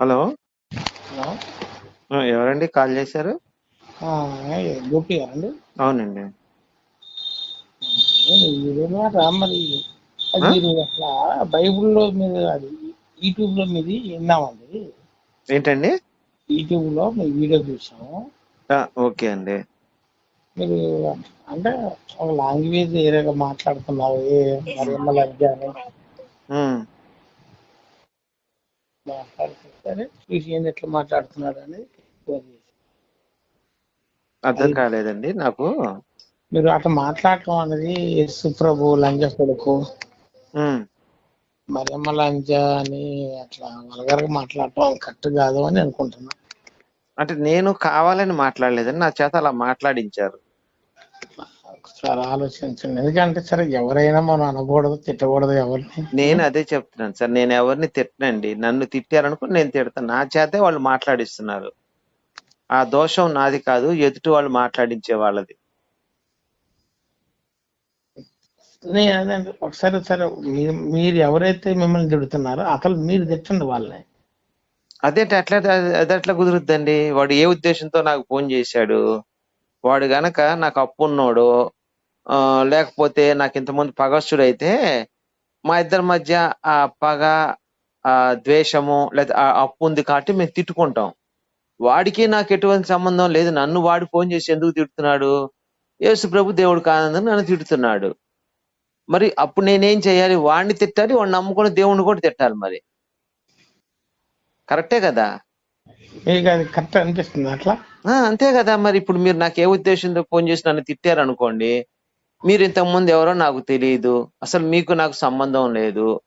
Hello? Hello? ఎవరండి call చేశారు? ఏ, గోపి గారండి అవునండి. మరి? మీరు అట్లా బైబిల్లో మీరు అది యూట్యూబ్లో మీది విన్నామండి. ఏంటండి? యూట్యూబ్లో మీ వీడియో చూసాము. ఓకే అండి. మీరు అంటే ఒక లాంగ్వేజ్ ఏరియాగా మాట్లాడుతున్నారు ఏ మరి ఎమ్మెల్యే అని ఏంది ఎట్లా మాట్లాడుతున్నాడు చేశాను. అర్థం కాలేదండి నాకు. మీరు అట్లా మాట్లాడటం అనేది యేసు ప్రభు లంజ కొడుకు. ఉమ్, మరియమ్మ లంజ అని అట్లా వల్గర్గా మాట్లాడటం కరెక్ట్ కాదు అని అనుకుంటున్నా. అంటే నేను కావాలని మాట్లాడలేదండి నా చేత అలా మాట్లాడించారు. ఒకసారి ఆలోచించండి. ఎందుకంటే సరే ఎవరైనా మనం అనకూడదు తిట్టకూడదు ఎవరిని. నేను అదే చెప్తున్నాను సార్ నేను ఎవరిని తిట్టనండి. నన్ను తిట్టారనుకో నేను తిడతాను. నా చేతే వాళ్ళు మాట్లాడిస్తున్నారు. ఆ దోషం నాది కాదు ఎదుటి వాళ్ళు మాట్లాడించే వాళ్ళది. నేను అదే ఒకసారి సరే మీరు ఎవరైతే మిమ్మల్ని తిడుతున్నారో అసలు మీరు తిట్టండి వాళ్ళని. అదేంటి అట్లా అది ఎట్లా కుదురుద్దండి. వాడు ఏ ఉద్దేశంతో నాకు ఫోన్ చేశాడు? వాడు గనక నాకు అప్పున్నోడు ఆ, లేకపోతే నాకు ఇంతమంది అయితే మా ఇద్దరి మధ్య ఆ పగ ఆ ద్వేషము లేదా ఆ అప్పు ఉంది కాబట్టి మేము తిట్టుకుంటాం. వాడికి నాకు ఎటువంటి సంబంధం లేదు. నన్ను వాడు ఫోన్ చేసి ఎందుకు తిడుతున్నాడు? యేసు ప్రభు దేవుడు కానందని నన్ను తిడుతున్నాడు. మరి అప్పుడు నేనేం చేయాలి? వాడిని తిట్టాలి వాడిని నమ్ముకుని దేవుణ్ణి కూడా తిట్టాలి మరి. కరెక్టే కదా? కరెక్ట్ అనిపిస్తుంది అట్లా? అంతే కదా మరి. ఇప్పుడు మీరు నాకు ఏ ఉద్దేశంతో ఫోన్ చేసి నన్ను తిట్టారు అనుకోండి మీరు ఇంతకుముందు ఎవరో నాకు తెలియదు అసలు మీకు నాకు సంబంధం లేదు.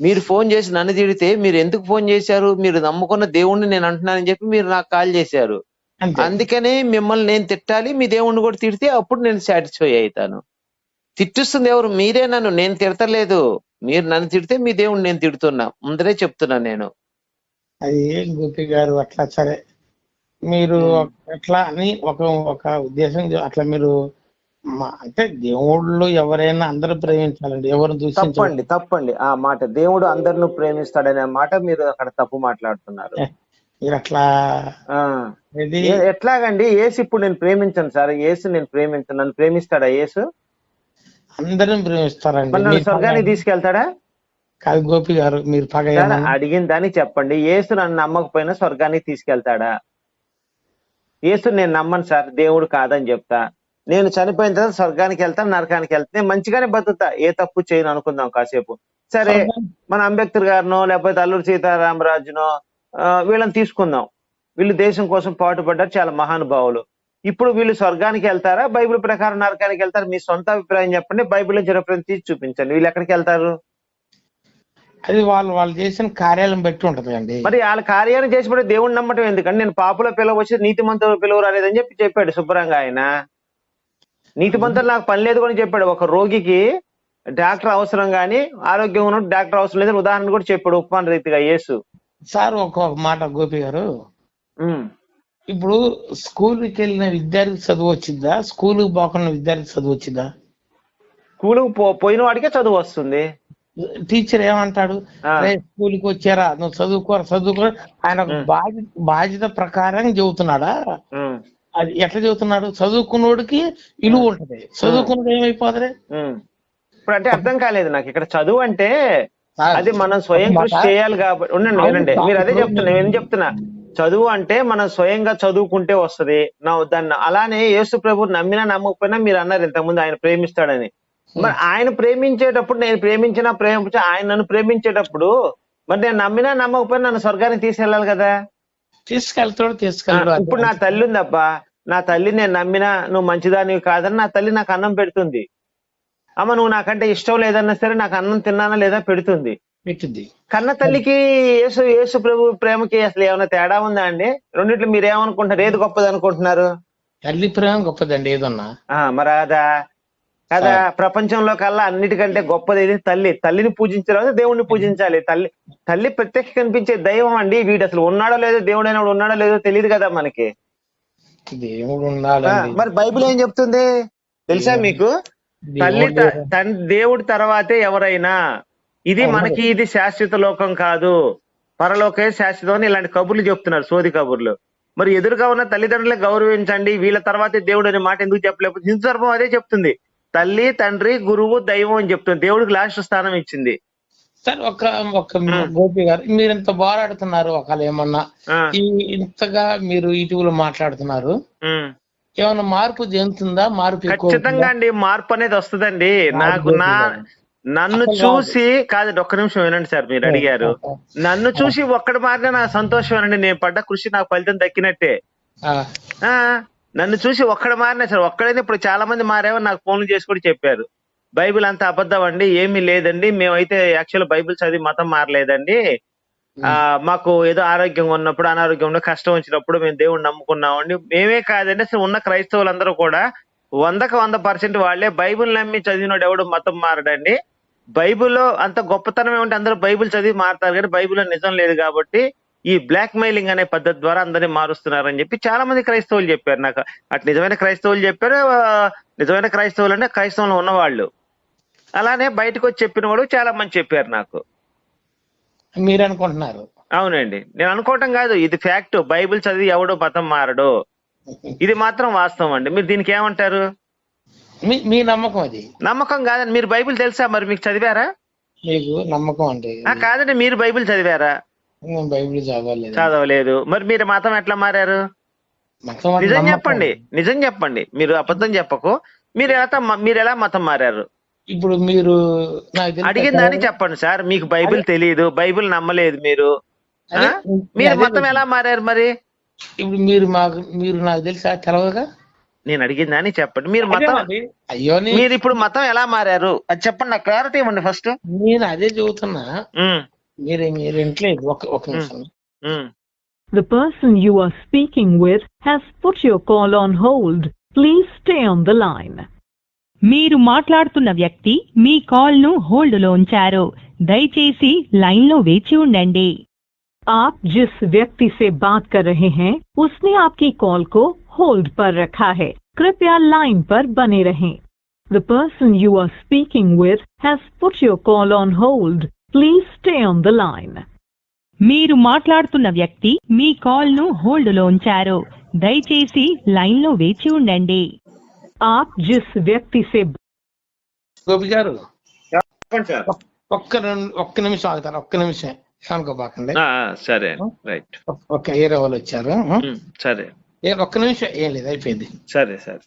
మీరు ఫోన్ చేసి నన్ను తిడితే మీరు ఎందుకు ఫోన్ చేశారు? మీరు నమ్ముకున్న దేవుణ్ణి నేను అంటున్నానని చెప్పి మీరు నాకు కాల్ చేశారు. అందుకనే మిమ్మల్ని నేను తిట్టాలి మీ దేవుణ్ణి కూడా తిడితే అప్పుడు నేను సాటిస్ఫై అవుతాను. తిట్టిస్తుంది ఎవరు? మీరే నన్ను. నేను తిడతలేదు. మీరు నన్ను తిడితే మీ దేవుణ్ణి నేను తిడుతున్నా. ముందరే చెప్తున్నా నేను. అది గోపి గారు అట్లా సరే. మీరు. ఎట్లా అని ఒక ఒక ఉద్దేశం అట్లా మీరు అంటే దేవుళ్ళు ఎవరైనా అందరూ ప్రేమించాలండి. ఎవరిని దూషించకూడదు తప్పండి తప్పండి. ఆ మాట దేవుడు అందరిని ప్రేమిస్తాడనే మాట మీరు అక్కడ తప్పు మాట్లాడుతున్నారు. మీరు అట్లా ఆ. ఇది ఏ- ఎట్లాగండి? ఏసు ఇప్పుడు నేను ప్రేమించను సార్. ఏసు నేను ప్రేమించను. నన్ను ప్రేమిస్తాడా ఏసు అందరిని ప్రేమిస్తారండి. మరి నన్ను మీరు పగ స్వర్గానికి తీసుకెళ్తాడా? కాదు గోపి గారు మీరు పగ సార్ ఏమన్నా? అడిగిన దానికి చెప్పండి. ఏసు నన్ను నమ్మకపోయినా స్వర్గానికి తీసుకెళ్తాడా? ఏసు నేను నమ్మను సార్. దేవుడు కాదని చెప్తా. నేను చనిపోయిన తర్వాత స్వర్గానికి వెళ్తాను నరకానికి వెళ్తా నేను మంచిగానే బతుకుతా. ఏ తప్పు చేయను అనుకుందాం కాసేపు. సరే మన అంబేద్కర్ గారినో లేకపోతే అల్లూరి సీతారామరాజునో వీళ్ళని తీసుకుందాం. వీళ్ళు దేశం కోసం పాటుపడ్డారు చాలా మహానుభావులు. ఇప్పుడు వీళ్ళు స్వర్గానికి వెళ్తారా? బైబిల్ ప్రకారం నరకానికి వెళ్తారు? మీ సొంత అభిప్రాయం చెప్పండి. బైబిల్ చిరప్రం తీసి చూపించండి. వీళ్ళు ఎక్కడికి వెళ్తారు? అది వాళ్ళు వాళ్ళు చేసిన కార్యాలను బట్టి ఉంటది అండి. మరి వాళ్ళ కార్యాన్ని చేసినప్పుడు దేవుణ్ణి నమ్మటం ఎందుకండి? నేను పాపుల పిలవచ్చు నీతి మంతులు పిలువరు అనేదని చెప్పి చెప్పాడు శుభ్రంగా ఆయన. నీతి మంతులు నాకు పని లేదు అని చెప్పాడు. ఒక రోగికి డాక్టర్ అవసరం గాని ఆరోగ్యం ఉన్న డాక్టర్ అవసరం లేదని ఉదాహరణ కూడా చెప్పాడు ఉపమాన రీతిగా యేసు. సార్ ఒక ఒక మాట గోపి గారు. ఇప్పుడు స్కూల్కి వెళ్ళిన విద్యార్థి చదువు వచ్చిందా? స్కూల్ పోకుండా విద్యార్థి చదువు వచ్చిందా? స్కూలుకు పో పోయిన వాడికే చదువు వస్తుంది. టీచర్ ఏమంటాడు? స్కూల్కి వచ్చారా? నువ్వు చదువుకోరా చదువుకో ఆయన. బాధ్యత బాధ్యత ప్రకారం చెబుతున్నాడా. అది ఎట్లా చెబుతున్నాడు చదువుకున్నోడికి విలువ ఉంటది. చదువుకున్నది ఏమైపోతుంది. ఇప్పుడు అంటే అర్థం కాలేదు నాకు. ఇక్కడ చదువు అంటే అది మనం స్వయం కృషి చేయాలి కాబట్టి ఉండండి వినండి. మీరు అదే చెప్తున్నా నేను చెప్తున్నా? చదువు అంటే మనం స్వయంగా చదువుకుంటే వస్తది. నా దాన్ని అలానే యేసు ప్రభు నమ్మినా నమ్మకపోయినా మీరు అన్నారు ఇంతకుముందు ఆయన ప్రేమిస్తాడని. మరి ఆయన ప్రేమించేటప్పుడు నేను ప్రేమించినా ప్రేమించా ఆయన నన్ను ప్రేమించేటప్పుడు మరి నేను నమ్మినా నమ్మకపోయినా నన్ను స్వర్గానికి తీసుకెళ్ళాలి కదా? తీసుకెళ్తాడు ఆ, తీసుకెళ్ళడు ఇప్పుడు నా తల్లి ఉందబ్బా. నా తల్లి నేను నమ్మినా నువ్వు మంచిదానివి కాదని నా తల్లి నాకు అన్నం పెడుతుంది. అమ్మ నువ్వు నాకంటే ఇష్టం లేదన్నా సరే నాకు అన్నం తిన్నానా లేదా పెడుతుంది. పెట్టింది కన్న తల్లికి యేసు యేసు ప్రభు ప్రేమకి అసలు ఏమైనా తేడా ఉందా అండి? రెండిట్లో మీరు ఏమనుకుంటున్నారు? ఏది గొప్పది అనుకుంటున్నారు? తల్లి ప్రేమ గొప్పదండి ఏదన్నా. ఆ మరి అదా? కదా ప్రపంచంలో కల్లా అన్నిటికంటే గొప్పది ఏది? తల్లి. తల్లిని పూజించాలి దేవుణ్ణి పూజించాలి. తల్లి తల్లి ప్రత్యక్ష కనిపించే దైవం అండి. వీడు అసలు ఉన్నాడో లేదో దేవుడు అయినాడు ఉన్నాడో లేదో తెలియదు కదా మనకి. దేవుడు ఆ, ఉండాలండి. మరి బైబిల్ ఏం చెప్తుంది? తెలుసా మీకు? తల్లి దేవుడి. తర్వాతే ఎవరైనా. ఇది మనకి ఇది శాశ్వత లోకం కాదు. పరలోకే శాశ్వతం అని ఇలాంటి కబుర్లు చెప్తున్నారు సోది కబుర్లు. మరి ఎదురుగా ఉన్న తల్లిదండ్రులను గౌరవించండి. వీళ్ళ తర్వాతే దేవుడు అనే మాట ఎందుకు చెప్పలేకపోతే హిందూ ధర్మం అదే చెప్తుంది. తల్లి తండ్రి గురువు దైవం అని చెప్తుంది. దేవుడికి లాస్ట్ స్థానం ఇచ్చింది. సార్ ఒక ఒక గోపి గారు మీరు ఇంత పోరాడుతున్నారు ఒకవేళ ఏమన్నా. ఈ ఇంతగా మీరు ఇటీవల మాట్లాడుతున్నారు. ఏమన్నా మార్పు చెందుతుందా? మార్పు ఖచ్చితంగా అండి మార్పు అనేది వస్తుందండి. నాకు నా నన్ను చూసి కాదండి ఒక్క నిమిషం వినండి సార్ మీరు అడిగారు. నన్ను చూసి ఒక్కడు మారినా నాకు సంతోషమేనండి నేను పడ్డ కృషి నాకు ఫలితం దక్కినట్టే. నన్ను చూసి ఒక్కడ మారినా సార్ ఒక్కడైనా ఇప్పుడు చాలా మంది మారేమో నాకు ఫోన్లు చేసి కూడా చెప్పారు. బైబిల్ అంత అబద్ధం అండి ఏమీ లేదండి. మేమైతే యాక్చువల్ బైబిల్ చదివి మతం మారలేదండి. ఆ మాకు ఏదో ఆరోగ్యంగా ఉన్నప్పుడు అనారోగ్యం ఉన్న కష్టం వచ్చినప్పుడు మేము దేవుడిని నమ్ముకున్నామండి. మేమే కాదండి అసలు ఉన్న క్రైస్తవులందరూ కూడా వందకు వంద పర్సెంట్ వాళ్ళే బైబిల్ నమ్మి చదివినోడు ఎవడు మతం మారడండి. బైబిల్లో అంత గొప్పతనం ఏమంటే అందరూ బైబిల్ చదివి మారుతారు కానీ బైబిల్లో నిజం లేదు కాబట్టి ఈ బ్లాక్ మెయిలింగ్ అనే పద్ధతి ద్వారా అందరినీ మారుస్తున్నారని చెప్పి చాలా మంది క్రైస్తవులు చెప్పారు నాకు. అటు నిజమైన క్రైస్తవులు చెప్పారు నిజమైన క్రైస్తవులు అంటే క్రైస్తవంలో ఉన్నవాళ్ళు. అలానే బయటకు వచ్చి చెప్పిన వాళ్ళు చాలా మంది చెప్పారు నాకు. మీరు అనుకుంటున్నారు అవునండి. నేను అనుకోవటం కాదు ఇది ఫ్యాక్ట్ బైబిల్ చదివి ఎవడో మతం మారడు. ఇది మాత్రం వాస్తవం అండి. మీరు దీనికి ఏమంటారు? మీ నమ్మకం అది. నమ్మకం కాదండి. మీరు బైబిల్ తెలుసా? మరి మీకు చదివారా? మీకు నమ్మకం ఆ, కాదండి. మీరు బైబిల్ చదివారా? బైబిల్ చదవలేదు. చదవలేదు. మరి మీరు మతం ఎట్లా మారారు? నిజం. చెప్పండి. నిజం చెప్పండి. మీరు అబద్ధం చెప్పకు. మీరు ఎలా మీరు ఎలా మతం మారారు? ఇప్పుడు మీరు నాకు తెలిసి అడిగిందని చెప్పండి సార్. మీకు బైబిల్ తెలియదు బైబిల్ నమ్మలేదు మీరు. ఆ? అదే, మీరు అదే మతం ఎలా మారారు మరి? ఇప్పుడు మీరు మాకు మీరు నాకు తెలుసా? తెలవదుగా నేను అడిగిందని చెప్పండి. మీరు మతం అదేనండి. అయ్యో నీ- మీరు ఇప్పుడు మతం ఎలా మారారు? అది చెప్పండి నాకు క్లారిటీ ఇవ్వండి ఫస్ట్ నేను అదే చెబుతున్నా. మీరు మీరు ఇంట్లేదు ఒక ఒక నిమిషం. The person you are speaking with has put your call on hold. Please stay on the line. మీరు మాట్లాడుతున్న వ్యక్తి మీ కాల్ను హోల్డ్లో ఉంచారు దయచేసి లైన్లో వేచి ఉండండి आप जिस व्यक्ति से बात कर रहे हैं उसने आपकी कॉल को होल्ड पर रखा है कृपया लाइन पर बने रहें The person you are speaking with has put your call on hold. Please stay on the line. మీరు మాట్లాడుతున్న వ్యక్తి మీ కాల్ను హోల్డ్లో ఉంచారు దయచేసి లైన్లో వేచి ఉండండి आप जिस व्यक्ति से గోపి గారు చెప్పండి సార్ ఒక్క రెండు ఒక్క నిమిషం ఆగుతారు ఒక్క నిమిషం ఏమనుకోబాకండి సరే రైట్ ఒక్క ఏరే వాళ్ళు వచ్చారు సరే ఏ ఒక్క నిమిషం ఏం లేదు అయిపోయింది సరే సరే